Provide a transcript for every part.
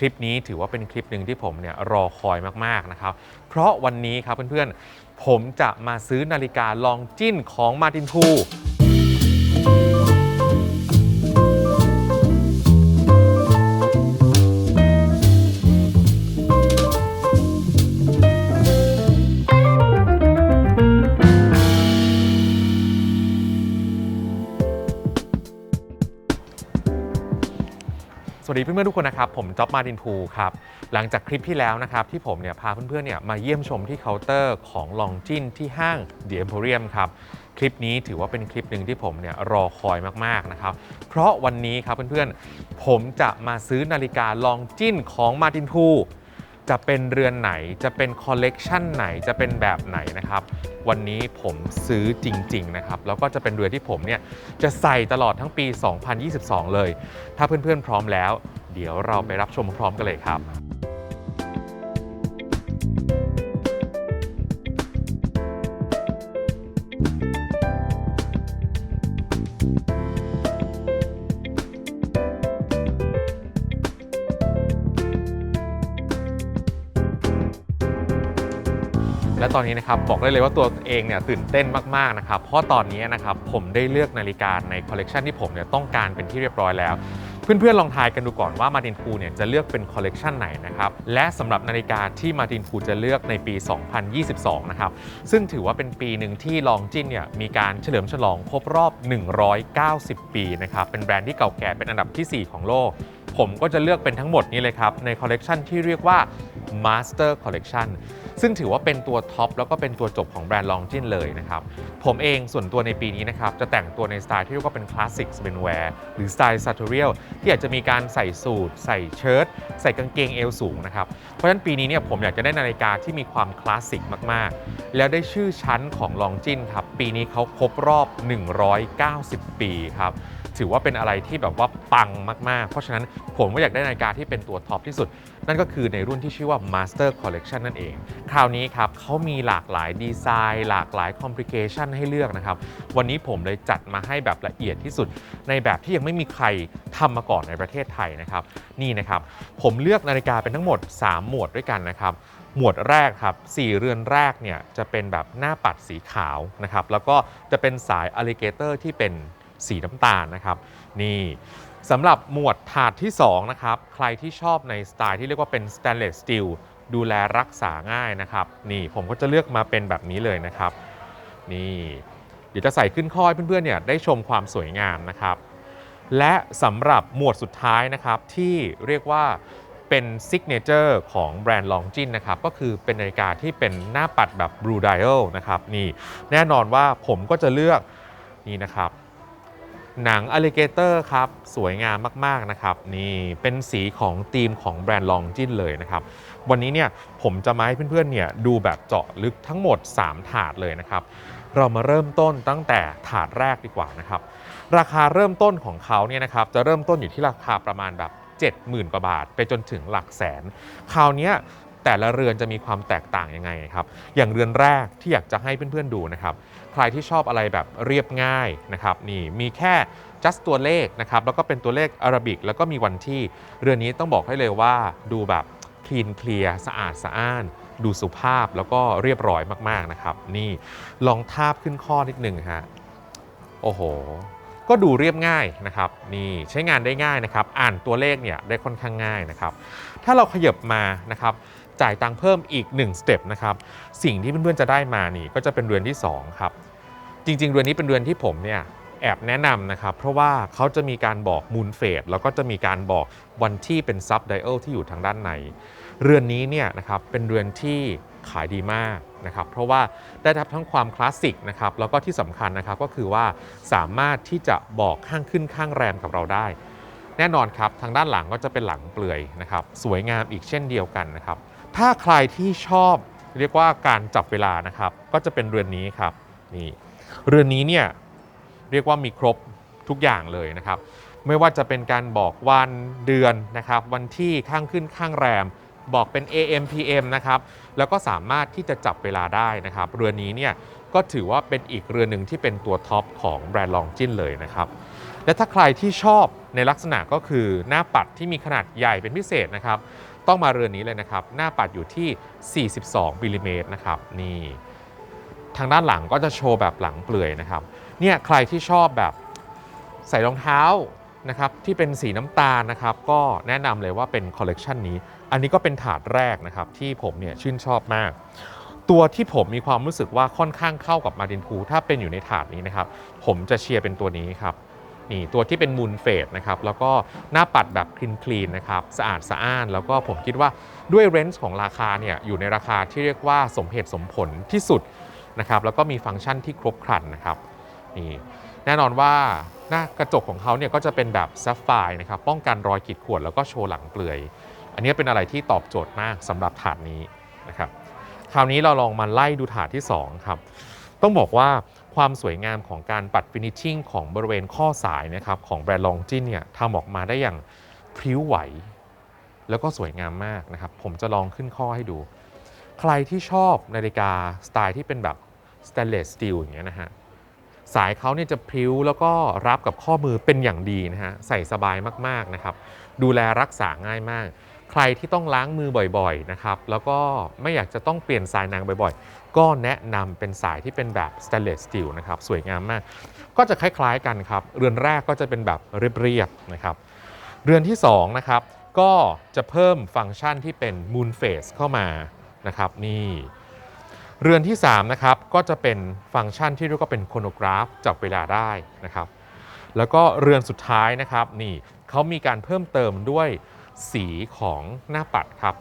คลิปนี้ถือว่าเป็นคลิปหนึ่งที่ผมเนี่ยรอคอยมากๆนะครับ เพราะวันนี้ครับเพื่อนๆ ผมจะมาซื้อนาฬิกาลองจิ้นของมาตินทู วัสดีเพื่อนๆทุกคนนะครับ ผมจ๊อบมาดินพูครับ หลังจากคลิปที่แล้วนะครับที่ผมเนี่ยพาเพื่อนๆเนี่ยมาเยี่ยมชมที่เคาน์เตอร์ของลองจินที่ห้างเดียมโพเรียมครับ คลิปนี้ถือว่าเป็นคลิปหนึ่งที่ผมเนี่ยรอคอยมากๆนะครับ เพราะวันนี้ครับเพื่อนๆผมจะมาซื้อนาฬิกาลองจินของมาดินพู จะเป็นเรือนไหนจะเป็นคอลเลกชันไหนจะเป็นแบบไหนนะครับ วันนี้ผมซื้อจริง ๆ นะครับ แล้วก็จะเป็นเรือที่ผมเนี่ยจะใส่ตลอดทั้งปี 2022 เลย ถ้าเพื่อนๆพร้อมแล้ว เดี๋ยวเราไปรับชมพร้อมกันเลยครับ ตอนนี้นะครับบอกได้เลยว่าตัวเองเนี่ยตื่นเต้นมากๆนะครับเพราะตอนนี้นะครับผมได้เลือกนาฬิกาในคอลเลกชันที่ผมเนี่ยต้องการเป็นที่เรียบร้อยแล้วเพื่อนๆลองทายกันดูก่อนว่ามาตินพูเนี่ยจะเลือกเป็นคอลเลกชันไหนนะครับและสำหรับนาฬิกาที่มาตินพูจะเลือกในปี 2022 นะครับซึ่งถือว่าเป็นปีหนึ่งที่ลองจินเนี่ยมีการเฉลิมฉลองครบรอบ 190 ปีนะครับเป็นแบรนด์ที่เก่าแก่เป็นอันดับทีสี่4 ของโลก ผมก็จะเลือกเป็นทั้งหมดนี้เลยครับ ในคอลเลกชันที่เรียกว่า Master Collection ซึ่งถือว่าเป็นตัวท็อปแล้วก็เป็นตัวจบของแบรนด์ลองจินเลยนะครับ ผมเองส่วนตัวในปีนี้นะครับ จะแต่งตัวในสไตล์ที่เรียกว่าเป็นคลาสสิกสเปนแวร์หรือสไตล์ซาตูเรียลที่อาจจะมีการใส่สูทใส่เชิ้ตใส่กางเกงเอวสูงนะครับ เพราะฉะนั้นปีนี้เนี่ยผมอยากจะได้นาฬิกาที่มีความคลาสสิกมากๆ แล้วได้ชื่อชั้นของลองจินครับปีนี้เขาครบรอบ 190 ปีครับ ถือว่าเป็นอะไรที่แบบว่าปังมาก ๆ เพราะฉะนั้นผมก็อยากได้นาฬิกาที่เป็นตัวท็อปที่สุด นั่นก็คือในรุ่นที่ชื่อว่า Master Collection นั่นเอง คราวนี้ครับเขามีหลากหลายดีไซน์ หลากหลายคอมพลิเคชันให้เลือกนะครับ วันนี้ผมเลยจัดมาให้แบบละเอียดที่สุด ในแบบที่ยังไม่มีใครทำมาก่อนในประเทศไทยนะครับ นี่นะครับ ผมเลือกนาฬิกาเป็นทั้งหมด 3 หมวดด้วยกันนะครับหมวดแรกครับ4เรือนแรกเนี่ยจะเป็นแบบหน้าปัดสีขาวนะครับ แล้วก็จะเป็นสายอลิเกเตอร์ที่เป็น สีน้ำตาลนะครับ นี่สำหรับหมวดถาดที่2นะครับ ใครที่ชอบในสไตล์ที่เรียกว่าเป็น stainless steel ดูแลรักษาง่ายนะครับ นี่ผมก็จะเลือกมาเป็นแบบนี้เลยนะครับ นี่เดี๋ยวจะใส่ขึ้นข้อให้เพื่อนๆเนี่ยได้ชมความสวยงามนะครับ และสำหรับหมวดสุดท้ายนะครับที่เรียกว่าเป็นซิกเนเจอร์ของแบรนด์ลองจินนะครับ ก็คือเป็นนาฬิกาที่เป็นหน้าปัดแบบ Blue Dial นะครับ นี่แน่นอนว่าผมก็จะเลือกนี่นะครับ หนังอ l ลิเกเตอร์ครับ สวยงามมาก ๆ นะครับ นี่เป็นสีของธีมของแบรนด์ลองจินเลยนะครับ วันนี้เนี่ยผมจะมาให้เพื่อน ๆ เนี่ยดูแบบเจาะลึกทั้งหมด 3 ถาดเลยนะครับ เรามาเริ่มต้นตั้งแต่ถาดแรกดีกว่านะครับ ราคาเริ่มต้นของเขาเนี่ยนะครับ จะเริ่มต้นอยู่ที่ราคาประมาณแบบ 70,000 กว่าบาท ไปจนถึงหลักแสน คราวนี้แต่ละเรือนจะมีความแตกต่างยังไงครับ อย่างเรือนแรกที่อยากจะให้เพื่อนๆดูนะครับ ใครที่ชอบอะไรแบบเรียบง่ายนะครับนี่มีแค่ just ตัวเลขนะครับแล้วก็เป็นตัวเลขอารบิกแล้วก็มีวันที่ เรือนนี้ต้องบอกให้เลยว่าดูแบบคลีนเคลียร์สะอาดสะอ้าน ดูสุภาพแล้วก็เรียบร้อยมากๆนะครับนี่ลองทาบขึ้นข้อนิดหนึ่งฮะโอ้โหก็ดูเรียบง่ายนะครับนี่ใช้งานได้ง่ายนะครับ อ่านตัวเลขเนี่ยได้ค่อนข้างง่ายนะครับ ถ้าเราขยับมานะครับ จ่ายตังค์เพิ่มอีก1สเต็ปนะครับสิ่งที่เพื่อนๆจะได้มานี่ก็จะเป็นเรือนที่2ครับจริงๆเรือนนี้เป็นเรือนที่ผมเนี่ยแอบแนะนำนะครับเพราะว่าเขาจะมีการบอกมูลเฟสแล้วก็จะมีการบอกวันที่เป็นซับไดเอลที่อยู่ทางด้านใน เรือนนี้เนี่ยนะครับเป็นเรือนที่ขายดีมากนะครับเพราะว่าได้รับทั้งความคลาสสิกนะครับแล้วก็ที่สำคัญนะครับก็คือว่าสามารถที่จะบอกข้างขึ้นข้างแรมกับเราได้ แน่นอนครับทางด้านหลังก็จะเป็นหลังเปลือยนะครับสวยงามอีกเช่นเดียวกันนะครับ ถ้าใครที่ชอบเรียกว่าการจับเวลานะครับ ก็จะเป็นเรือนนี้ครับนี่เรือนนี้เนี่ยเรียกว่ามีครบทุกอย่างเลยนะครับ ไม่ว่าจะเป็นการบอกวันเดือนนะครับ วันที่ข้างขึ้นข้างแรม บอกเป็น AM PM นะครับ แล้วก็สามารถที่จะจับเวลาได้นะครับ เรือนนี้เนี่ยก็ถือว่าเป็นอีกเรือนหนึ่งที่เป็นตัวท็อปของแบรนด์ลองจินเลยนะครับ และถ้าใครที่ชอบในลักษณะก็คือหน้าปัดที่มีขนาดใหญ่เป็นพิเศษนะครับ ต้องมาเรือนนี้เลยนะครับ หน้าปัดอยู่ที่ 42มิลลิเมตรนะครับนี่ทางด้านหลังก็จะโชว์แบบหลังเปลือยนะครับเนี่ยใครที่ชอบแบบใส่รองเท้านะครับที่เป็นสีน้ำตาลนะครับก็แนะนำเลยว่าเป็นคอลเลกชันนี้ อันนี้ก็เป็นถาดแรกนะครับที่ผมเนี่ยชื่นชอบมาก ตัวที่ผมมีความรู้สึกว่าค่อนข้างเข้ากับมาดินพูถ้าเป็นอยู่ในถาดนี้นะครับ ผมจะเชียร์เป็นตัวนี้ครับ นี่ตัวที่เป็นมูลเฟดนะครับแล้วก็หน้าปัดแบบคลีนคลีนนะครับสะอาดสะอ้าน แล้วก็ผมคิดว่าด้วยเรนจ์ของราคาเนี่ยอยู่ในราคาที่เรียกว่าสมเหตุสมผลที่สุดนะครับแล้วก็มีฟังก์ชันที่ครบครันนะครับนี่แน่นอนว่าหน้ากระจกของเขาเนี่ยก็จะเป็นแบบซัฟไฟนะครับป้องกันรอยขีดข่วนแล้วก็โชว์หลังเปลือย อันนี้เป็นอะไรที่ตอบโจทย์มากสำหรับถาดนี้นะครับคราวนี้เราลองมาไล่ดูถาดที่2ครับต้องบอกว่า ความสวยงามของการปัดฟินิชชิ่งของบริเวณข้อสายนะครับของแบรนด์ลองจินเนี่ยทำออกมาได้อย่างพริ้วไหว แล้วก็สวยงามมากนะครับ ผมจะลองขึ้นข้อให้ดู ใครที่ชอบนาฬิกาสไตล์ที่เป็นแบบสแตนเลสสตีลอย่างเงี้ยนะฮะสายเขาเนี่ยจะพริ้วแล้วก็รับกับข้อมือเป็นอย่างดีนะฮะใส่สบายมากๆนะครับ ดูแลรักษาง่ายมาก ใครที่ต้องล้างมือบ่อยๆนะครับแล้วก็ไม่อยากจะต้องเปลี่ยนสายนางบ่อยๆ ก็แนะนำเป็นสายที่เป็นแบบ stainless steel นะครับสวยงามมาก ก็จะคล้ายๆกันครับ เรือนแรกก็จะเป็นแบบเรียบๆนะครับเรือนที่2นะครับก็จะเพิ่มฟังก์ชันที่เป็น moon phase เข้ามานะครับนี่เรือนที่3นะครับก็จะเป็นฟังก์ชันที่เรียกว่าเป็นโคโนกราฟจับเวลาได้นะครับแล้วก็เรือนสุดท้ายนะครับนี่เขามีการเพิ่มเติมด้วย สีของหน้าปัดครับ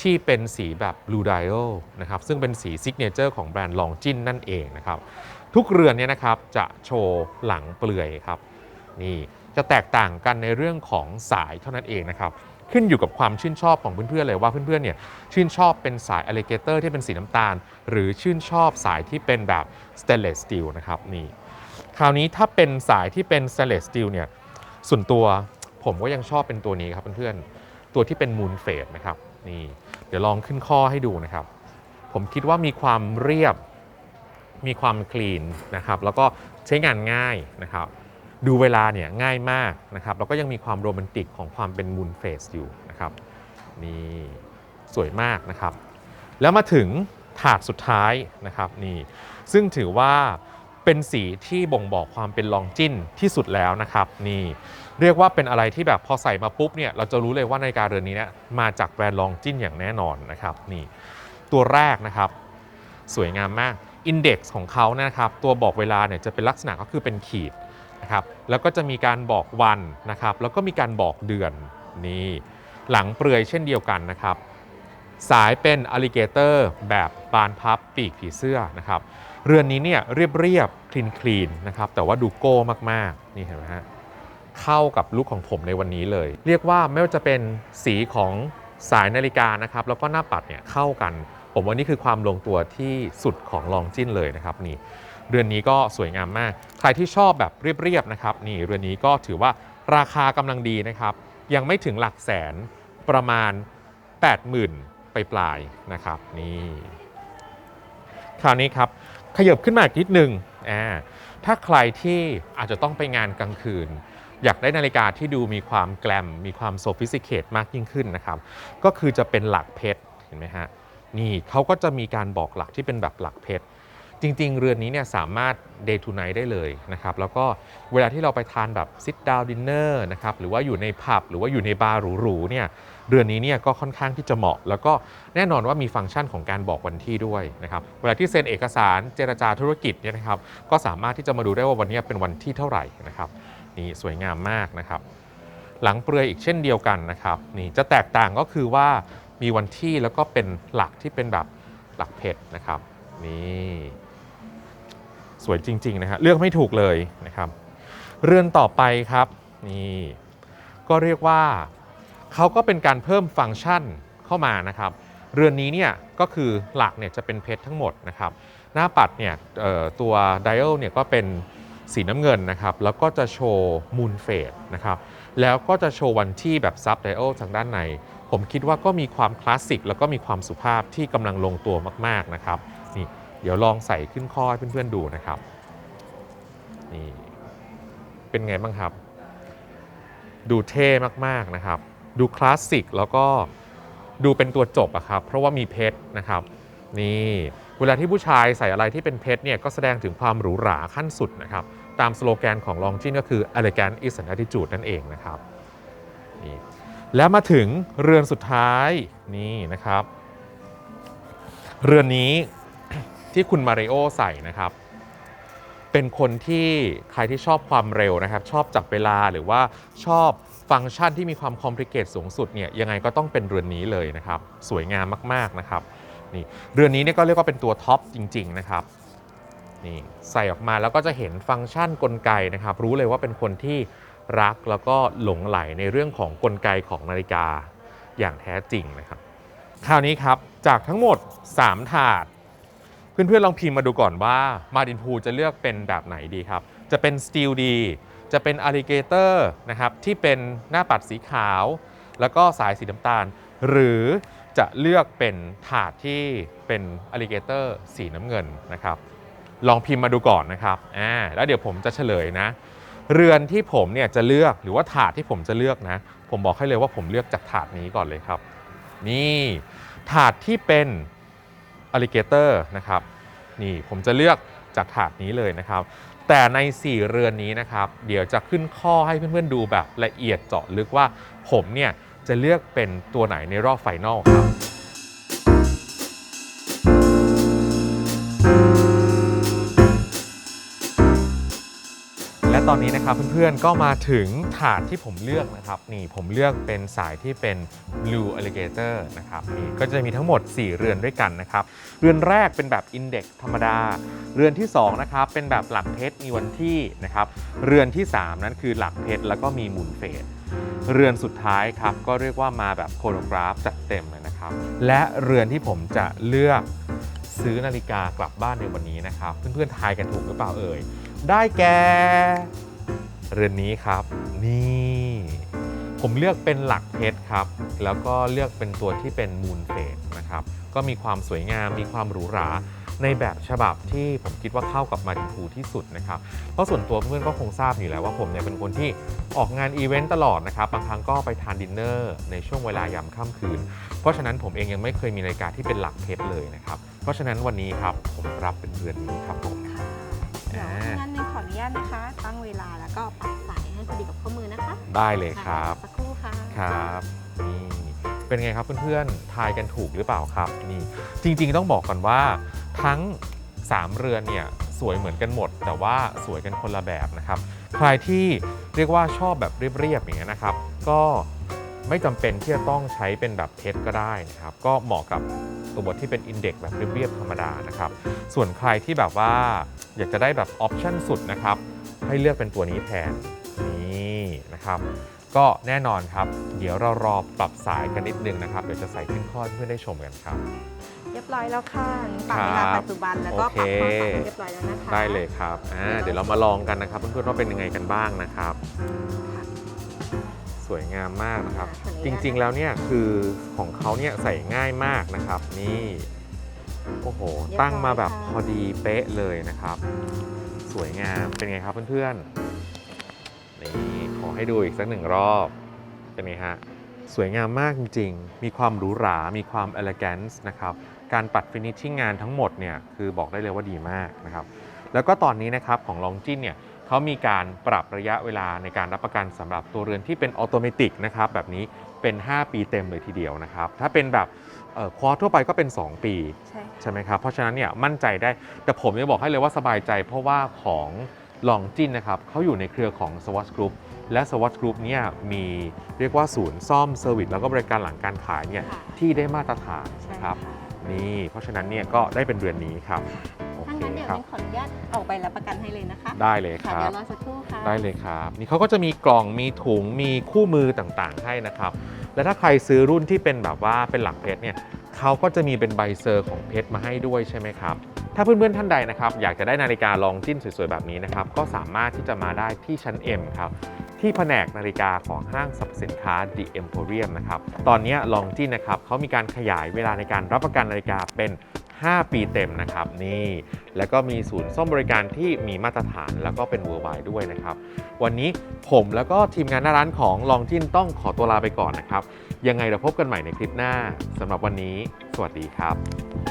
ที่เป็นสีแบบ Blue Dial นะครับ ซึ่งเป็นสีซิกเนเจอร์ของแบรนด์ลองจินนั่นเองนะครับ ทุกเรือนเนี่ยนะครับจะโชว์หลังเปลือยครับ นี่จะแตกต่างกันในเรื่องของสายเท่านั้นเองนะครับ ขึ้นอยู่กับความชื่นชอบของเพื่อนๆเลยว่าเพื่อนๆเนี่ยชื่นชอบเป็นสายอ l ลเกเตอร์ที่เป็นสีน้ำตาล หรือชื่นชอบสายที่เป็นแบบ Stainless Steel นะครับนี่คราวนี้ถ้าเป็นสายที่เป็น stainless steel เนี่ยส่วนตัว ผมก็ยังชอบเป็นตัวนี้ครับเพื่อนๆ ตัวที่เป็น moon fade นะครับนี่เดี๋ยวลองขึ้นข้อให้ดูนะครับ ผมคิดว่ามีความเรียบ มีความคลีนนะครับแล้วก็ใช้งานง่ายนะครับดูเวลาเนี่ยง่ายมากนะครับแล้วก็ยังมีความโรแมนติกของความเป็น moon phase อยู่นะครับนี่สวยมากนะครับ แล้วมาถึงถาดสุดท้ายนะครับนี่ซึ่งถือว่าเป็นสีที่บ่งบอกความเป็นลองจินที่สุดแล้วนะครับนี่ เรียกว่าเป็นอะไรที่แบบพอใส่มาปุ๊บเนี่ยเราจะรู้เลยว่านาฬิกาเรือนนี้เนี่ยมาจากแบรนด์ลองจินอย่างแน่นอนนะครับนี่ตัวแรกนะครับ สวยงามมากอินเด็กซ์ของเขานะครับ ตัวบอกเวลาเนี่ยจะเป็นลักษณะก็คือเป็นขีดนะครับแล้วก็จะมีการบอกวันนะครับ แล้วก็มีการบอกเดือนนี่หลังเปลือยเช่นเดียวกันนะครับ สายเป็นอ l ลิเกเตอร์แบบบานพับปีกผีเสื้อนะครับ เรือนนี้เนี่ยเรียบเรียบคลีนคลีนนะครับแต่ว่าดูโก้มากๆนี่เห็นไหมฮะ เข้ากับลุคของผมในวันนี้เลย เรียกว่าไม่ว่าจะเป็นสีของสายนาฬิกานะครับแล้วก็หน้าปัดเนี่ยเข้ากัน ผมว่านี่คือความลงตัวที่สุดของลองจิ้นเลยนะครับนี่เรือนนี้ก็สวยงามมาก ใครที่ชอบแบบเรียบๆนะครับนี่เรือนนี้ก็ถือว่าราคากำลังดีนะครับ ยังไม่ถึงหลักแสนประมาณ 80,000ไปปลายนะครับนี่คราวนี้ครับขยับขึ้นมาอีกนิดนึงอ่า ถ้าใครที่อาจจะต้องไปงานกลางคืน อยากได้นาฬิกาที่ดูมีความแกลม มีความโซฟิสติเคทมากยิ่งขึ้นนะครับ ก็คือจะเป็นหลักเพชรเห็นไหมฮะนี่เขาก็จะมีการบอกหลักที่เป็นแบบหลักเพชรจริง ๆ เรือนนี้เนี่ยสามารถ day to night ได้เลยนะครับ แล้วก็เวลาที่เราไปทานแบบ sit down dinner นะครับ หรือว่าอยู่ในผับ หรือว่าอยู่ในบาร์หรูๆเนี่ย เรือนนี้เนี่ยก็ค่อนข้างที่จะเหมาะ แล้วก็แน่นอนว่ามีฟังก์ชันของการบอกวันที่ด้วยนะครับเวลาที่เซ็นเอกสารเจรจาธุรกิจเนี่ยนะครับก็สามารถที่จะมาดูได้ว่าวันนี้เป็นวันที่เท่าไหร่นะครับนี่สวยงามมากนะครับ หลังเปลือยอีกเช่นเดียวกันนะครับนี่จะแตกต่างก็คือว่ามีวันที่แล้วก็เป็นหลักที่เป็นแบบหลักเพชรนะครับนี่สวยจริงๆนะฮะเลือกไม่ถูกเลยนะครับ เรือนต่อไปครับนี่ก็เรียกว่า เขาก็เป็นการเพิ่มฟังก์ชันเข้ามานะครับ เรือนนี้เนี่ยก็คือหลักเนี่ยจะเป็นเพชรทั้งหมดนะครับ หน้าปัดเนี่ยตัวได a l เนี่ยก็เป็นสีน้ำเงินนะครับ แล้วก็จะโชว์มูนเฟดนะครับ แล้วก็จะโชว์วันที่แบบซับได a l ทางด้านใน ผมคิดว่าก็มีความคลาสสิกแล้วก็มีความสุภาพที่กำลังลงตัวมาก ๆนะครับนี่เดี๋ยวลองใส่ขึ้นข้อให้เพื่อนๆดูนะครับนี่เป็นไงบ้างครับ ดูเท่มากๆนะครับ ดูคลาสสิกแล้วก็ดูเป็นตัวจบอะครับ เพราะว่ามีเพชรนะครับ นี่เวลาที่ผู้ชายใส่อะไรที่เป็นเพชรเนี่ยก็แสดงถึงความหรูหราขั้นสุดนะครับ ตามสโลแกนของลองจินก็คือ elegant is an attitude นั่นเองนะครับนี่แล้วมาถึงเรือนสุดท้ายนี่นะครับ เรือนนี้ที่คุณมาริโอใส่นะครับ เป็นคนที่ใครที่ชอบความเร็วนะครับ ชอบจับเวลาหรือว่าชอบ ฟังก์ชันที่มีความคอมพลีเคทสูงสุดเนี่ยยังไงก็ต้องเป็นเรือนนี้เลยนะครับ สวยงามมากๆนะครับนี่เรือนนี้เนี่ยก็เรียกว่าเป็นตัวท็อปจริง ๆ นะครับนี่ใส่ออกมาแล้วก็จะเห็นฟังก์ชันกลไกนะครับ รู้เลยว่าเป็นคนที่รักแล้วก็หลงไหลในเรื่องของกลไกของนาฬิกาอย่างแท้จริงนะครับ คราวนี้ครับจากทั้งหมด 3 ถาด เพื่อนๆลองพิมพ์มาดูก่อนว่ามาดินพูจะเลือกเป็นแบบไหนดีครับ จะเป็นสตีลดี จะเป็นอ l ลิเกเตอร์นะครับที่เป็นหน้าปัดสีขาว แล้วก็สายสีน้ำตาล หรือจะเลือกเป็นถาดที่เป็นอ l ลิเกเตอร์สีน้ำเงินนะครับ ลองพิมพ์มาดูก่อนนะครับอ่าแล้วเดี๋ยวผมจะเฉลยนะ เรือนที่ผมเนี่ยจะเลือกหรือว่าถาดที่ผมจะเลือกนะ ผมบอกให้เลยว่าผมเลือกจากถาดนี้ก่อนเลยครับ นี่ถาดที่เป็นอ l ลิเกเตอร์นะครับนี่ผมจะเลือกจากถาดนี้เลยนะครับ แต่ใน 4 เรือนนี้นะครับ เดี๋ยวจะขึ้นข้อให้เพื่อนๆดูแบบละเอียดเจาะลึกว่าผมเนี่ยจะเลือกเป็นตัวไหนในรอบไฟนอลครับ ตอนนี้นะครับเพื่อนๆก็มาถึงถาดที่ผมเลือกนะครับนี่ผมเลือกเป็นสายที่เป็น Blue Alligator นะครับนี่ก็จะมีทั้งหมด 4 เรือนด้วยกันนะครับเรือนแรกเป็นแบบ Index ธรรมดา เรือนที่2นะครับเป็นแบบหลักเพชรมีวันที่นะครับเรือนที่ 3 นั้นคือหลักเพชรแล้วก็มีมูลเฟสเรือนสุดท้ายครับก็เรียกว่ามาแบบโคโนกราฟจัดเต็มเลยนะครับและเรือนที่ผมจะเลือกซื้อนาฬิกากลับบ้านในวันนี้นะครับเพื่อนๆทายกันถูกหรือเปล่าเอ่ย ได้แก่เรือนนี้ครับ นี่ ผมเลือกเป็นหลักเพชรครับ แล้วก็เลือกเป็นตัวที่เป็นมูนเฟสนะครับ ก็มีความสวยงาม มีความหรูหราในแบบฉบับที่ผมคิดว่าเข้ากับมาดิพูที่สุดนะครับ เพราะส่วนตัวเพื่อนก็คงทราบอยู่แล้วว่าผมเนี่ยเป็นคนที่ออกงานอีเวนต์ตลอดนะครับ บางครั้งก็ไปทานดินเนอร์ในช่วงเวลายามค่ำคืน เพราะฉะนั้นผมเองยังไม่เคยมีนาฬิกาที่เป็นหลักเพชรเลยนะครับ เพราะฉะนั้นวันนี้ครับผมรับเป็นเรือนนี้ครับผมค่ะ ดี๋ยวงั้นนึงขออนุญาตนะคะ ตั้งเวลาแล้วก็ปัดสายให้พอดีกับข้อมือนะคะได้เลยครับ สักครู่ค่ะครับนี่เป็นไงครับเพื่อนๆ ทายกันถูกหรือเปล่าครับนี่จริงๆต้องบอกก่อนว่าทั้ง 3 เรือนเนี่ยสวยเหมือนกันหมด แต่ว่าสวยกันคนละแบบนะครับ ใครที่เรียกว่าชอบแบบเรียบๆอย่างเงี้ยนะครับ ก็ ไม่จำเป็นที่จะต้องใช้เป็นแบบเพชรก็ได้นะครับ ก็เหมาะกับตัวที่เป็นอินเด็กซ์แบบเรียบๆธรรมดานะครับ ส่วนใครที่แบบว่าอยากจะได้แบบออปชั่นสุดนะครับ ให้เลือกเป็นตัวนี้แทนนี่นะครับ ก็แน่นอนครับ เดี๋ยวเรารอปรับสายกันนิดนึงนะครับ เดี๋ยวจะใส่ขึ้นข้อให้เพื่อนได้ชมกันครับ เรียบร้อยแล้วค่ะปรับเวลาปัจจุบันแล้วก็โอเคปรับข้อสายเรียบร้อยแล้วนะคะได้เลยครับอ่าเดี๋ยวเรามาลองกันนะครับ เพื่อนๆว่าเป็นยังไงกันบ้างนะครับ สวยงามมากนะครับ จริงๆแล้วเนี่ยคือของเขาเนี่ยใส่ง่ายมากนะครับ นี่โอ้โห ตั้งมาแบบพอดีเป๊ะเลยนะครับ สวยงามเป็นไงครับเพื่อนๆนี่ขอให้ดูอีกสักหนึ่งรอบเป็นไงฮะสวยงามมากจริงๆ มีความหรูหรา มีความ elegance นะครับ การปัดฟินิชชิ่งงานทั้งหมดเนี่ยคือบอกได้เลยว่าดีมากนะครับ แล้วก็ตอนนี้นะครับของลองจินเนี่ย เขามีการปรับระยะเวลาในการรับประกันสำหรับตัวเรือนที่เป็นออโตเมติกนะครับแบบนี้เป็น 5 ปีเต็มเลยทีเดียวนะครับ ถ้าเป็นแบบคอร์ทั่วไปก็เป็น 2 ปี ใช่ใช่ไหมครับ เพราะฉะนั้นเนี่ยมั่นใจได้ แต่ผมจะบอกให้เลยว่าสบายใจ เพราะว่าของลองจินนะครับเขาอยู่ในเครือของ Swatch Group และ Swatch Group เนี่ยมีเรียกว่าศูนย์ซ่อมเซอร์วิสแล้วก็บริการหลังการขายเนี่ยค่ะที่ได้มาตรฐานใช่นะครับค่ะนี่เพราะฉะนั้นเนี่ยก็ได้เป็นเรือนนี้ครับโอถ้าเคงั้นเดี๋ยวครับนึงขออนุญาตออกใบรับประกันให้เลยนะคะได้เลยคค่ะรัเดี๋บ ยวรอสักครู่ค่ะ ได้เลยครับ นี่เขาก็จะมีกล่องมีถุงมีคู่มือต่างๆให้นะครับ และถ้าใครซื้อรุ่นที่เป็นแบบว่าเป็นหลักเพชรเนี่ยเขาก็จะมีเป็นใบเซอร์ของเพชรมาให้ด้วยใช่ไหมครับ ถ้าเพื่อนๆท่านใดนะครับ อยากจะได้นาฬิกาลองจิ้นสวยๆแบบนี้นะครับ ก็สามารถที่จะมาได้ที่ชั้น M ครับ ที่แผนกนาฬิกาของห้างสรรพสินค้า The Emporium นะครับ ตอนนี้ลองจิ้นนะครับเขามีการขยายเวลาในการรับประกันนาฬิกาเป็น 5 ปีเต็มนะครับนี่แล้วก็มีศูนย์ซ่อมบริการที่มีมาตรฐานแล้วก็เป็นเวอร์ไวด้วยนะครับ วันนี้ผมแล้วก็ทีมงานหน้าร้านของลองจินต้องขอตัวลาไปก่อนนะครับ ยังไงเราพบกันใหม่ในคลิปหน้าสำหรับวันนี้ สวัสดีครับ